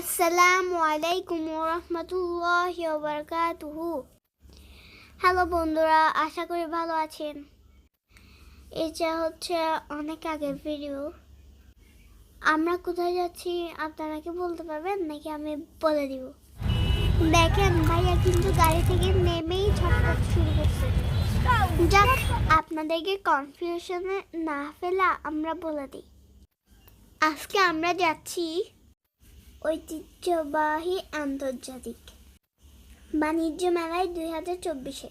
আসসালামু আলাইকুম রহমতুল্লাহ বারকাতুহু হ্যালো বন্ধুরা, আশা করি ভালো আছেন। এটা হচ্ছে অনেক আগের ভিডিও আমরা কোথায় যাচ্ছি আপনারা কি বলতে পারবেন, নাকি আমি বলে দিব? দেখেন ভাইয়া কিন্তু গাড়ি থেকে নেমেই ছটফট শুরু করছে। যাক, আপনাদেরকে কনফিউশনে না ফেলা আমরা বলে দিই। আজকে আমরা যাচ্ছি ঐতিহ্যবাহী আন্তর্জাতিক বাণিজ্য মেলায় দুই হাজার চব্বিশে।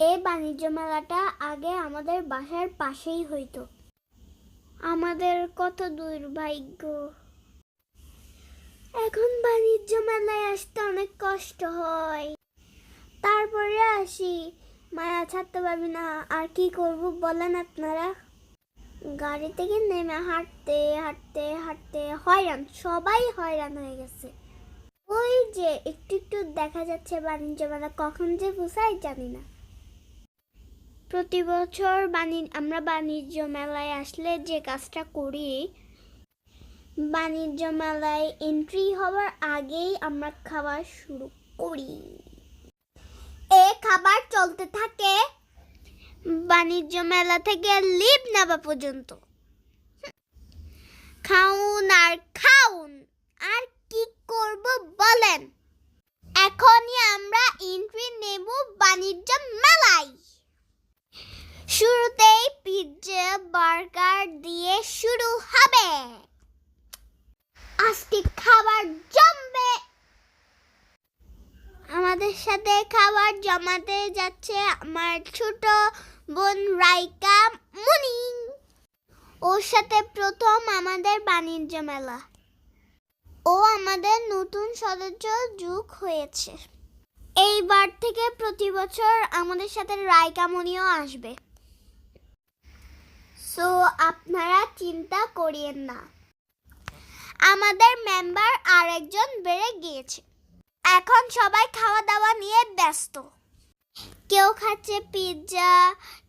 এই বাণিজ্য মেলাটা আগে আমাদের বাসার পাশেই হইতো। আমাদের কত দুর্ভাগ্য। এখন বাণিজ্য মেলায় আসতে অনেক কষ্ট হয়। তারপরে আসি। মায়া ছাড়তে পারবি না। আর কি করব বলেন আপনারা? গাড়ি থেকে নেমে হাঁটতে হাঁটতে হাঁটতে হয়রান, সবাই হয়রান হয়ে গেছে। ওই যে একটু একটু দেখা যাচ্ছে বাণিজ্য মেলা, কখন যে পোষায় জানি না। প্রতি বছর বাণী, আমরা বাণিজ্য মেলায় আসলে যে কাজটা করি, বাণিজ্য মেলায় এন্ট্রি হওয়ার আগেই আমরা খাওয়া শুরু করি। এ খাবার চলতে থাকে বাণিজ্য মেলা থেকে লিভ নেওয়া পর্যন্ত। খাউন আর খাউন, আর কি করব বলেন? এখনই আমরা এন্ট্রি নেব বাণিজ্য মেলায়। শুরুতেই পিৎজা বার্গার দিয়ে শুরু হবে। আজকে খাবার জমবে। আমাদের সাথে খাবার জমাতে যাচ্ছে আমার ছোট বোন রাইকা মুনি। ওর সাথে প্রথম আমাদের বাণিজ্য মেলা। ও আমাদের নতুন সদস্য যুগ হয়েছে। এইবার থেকে প্রতি বছর আমাদের সাথে রাইকা মনিও আসবে। সো, আপনারা চিন্তা করিয়েন না। আমাদের মেম্বার আরেকজন বেড়ে গিয়েছে। এখন সবাই খাওয়া দাওয়া নিয়ে ব্যস্ত। কেউ খাচ্ছে পিৎজা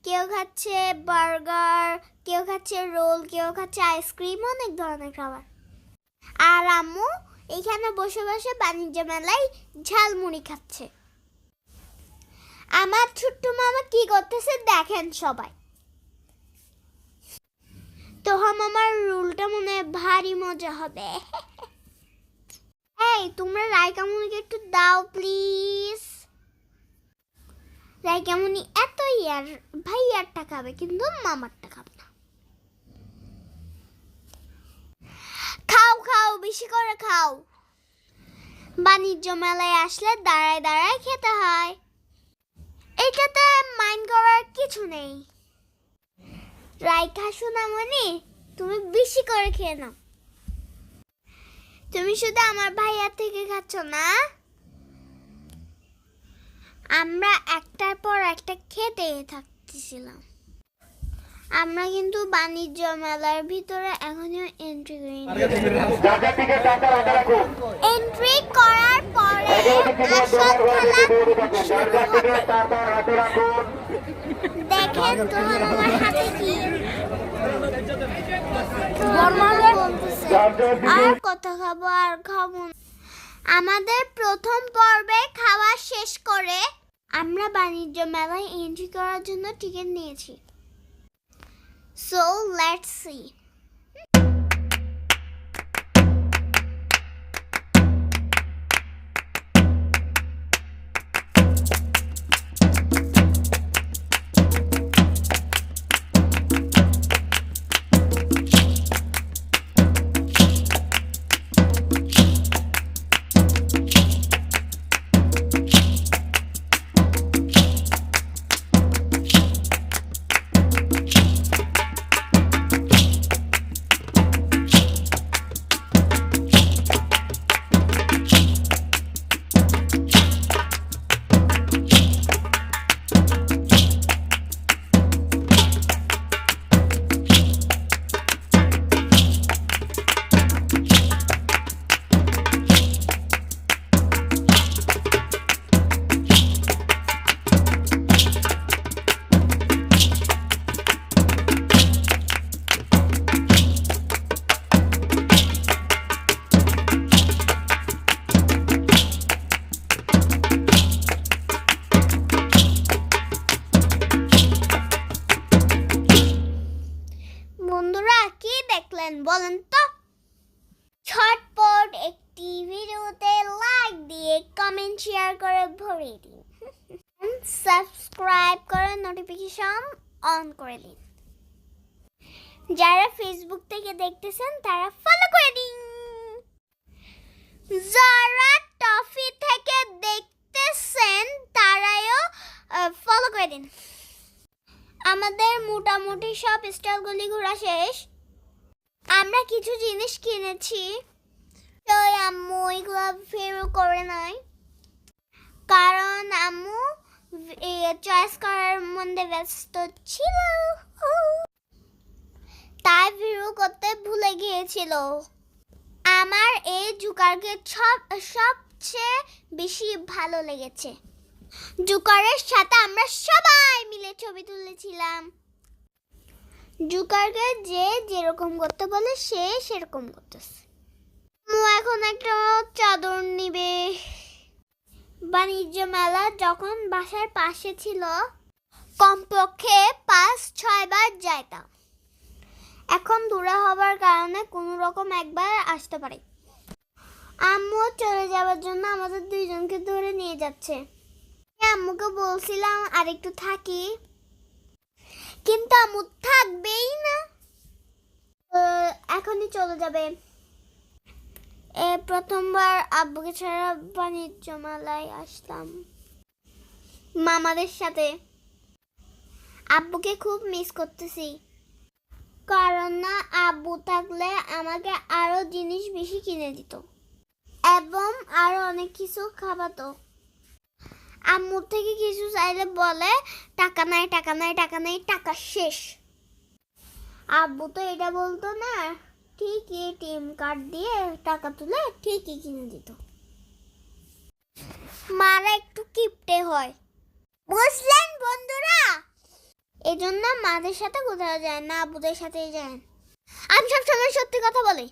কেউ খাচ্ছে বার্গার কেউ খাচ্ছে রোল কেউ খাচ্ছে আইসক্রিম অনেক ধরনের খাবার। আর আম্মু এখানে বসে বসে বাণিজ্য মেলায় ঝালমুড়ি খাচ্ছে। আমার ছোট্ট মামা কি করতেছে দেখেন সবাই। তো আমার রুলটা মনে ভারী মজা হবে। এই, তোমরা রায়কামুনিকে একটু দাও প্লিজ রায়কামুনি এত ইয়ার ভাইয়ারটা খাবে কিন্তু মামারটা খাবে না। খাও খাও, বেশি করে খাও। বাণিজ্য মেলায় আসলে দাঁড়ায় দাঁড়ায় খেতে হয়। এটাতে মাইন্ড করার কিছু নেই। রাইখা সোনামণি, তুমি বেশি করে খেয়ে নাও। তুমি শুধু আমার ভাইয়া থেকে খাচ্ছ না? আমরা একটার পর একটা খেতে থাকতেছিলাম আমরা কিন্তু বাণিজ্য মেলার ভিতরে এখনও এন্ট্রি করিনি এন্ট্রি করার পরে। দেখেন তো আমার হাতে কি আর কত খাব আর খাব। আমাদের প্রথম পর্বে খাওয়া শেষ করে আমরা বাণিজ্য মেলায় এন্ট্রি করার জন্য টিকিট নিয়েছি। So let's see comment share করে ভরিয়ে দিন সাবস্ক্রাইব করে নোটিফিকেশন অন করে দিন যারা ফেসবুক থেকে দেখতেছেন তারা ফলো করে দিন যারা টফি থেকে দেখতেছেন তারাও ফলো করে দিন আমাদের মোটামুটি সব স্টলগুলি ঘোরা শেষ আমরা কিছু জিনিস কিনেছি তো আম্মু ওইগুলো ফেরো করে নাই কারণ আম্মু চয়েস করার মধ্যে ব্যস্ত ছিল। তাই ভিডিও করতে ভুলে গিয়েছিল। আমার এই জুকারকে সব, সবচেয়ে বেশি ভালো লেগেছে। জুকারের সাথে আমরা সবাই মিলে ছবি তুলেছিলাম। জুকারকে যে যেরকম করতে বলে, সে সেরকম করতেছে। এখন একটা চাদর বাণিজ্য মেলা যখন বাসার পাশে ছিল, কমপক্ষে পাঁচ, ছয় বার যাইতাম। এখন দূরে হবার কারণে কোনো রকম একবার আসতে পারে। আম্মু চলে যাওয়ার জন্য আমাদের দুইজনকে ধরে নিয়ে যাচ্ছে। আম্মুকে বলছিলাম, আর একটু থাকি। কিন্তু আম্মু থাকবেই না। এখনই চলে যাবে। প্রথমবার আব্বুকে ছাড়া বাণিজ্য মেলায় আসলাম। মামাদের সাথে। আব্বুকে খুব মিস করতেছি। কারণ না, আব্বু থাকলে আমাকে আরও জিনিস বেশি কিনে দিত। এবং আরও অনেক কিছু খাওয়াতো। আম্মুর থেকে কিছু চাইলে বলে, টাকা নাই টাকা নাই টাকা নাই, টাকা শেষ। আব্বু তো এটা বলতো না। ঠিকই এটিএম কার্ড দিয়ে টাকা তুলে ঠিকই কিনে দিত। মারা একটু কিপটে হয়। বুঝলেন বন্ধুরা? এজন্য মাদের সাথে কোথাও যায় না, বুদের সাথেই যায়। আমি সবসময় সত্যি কথা বলি।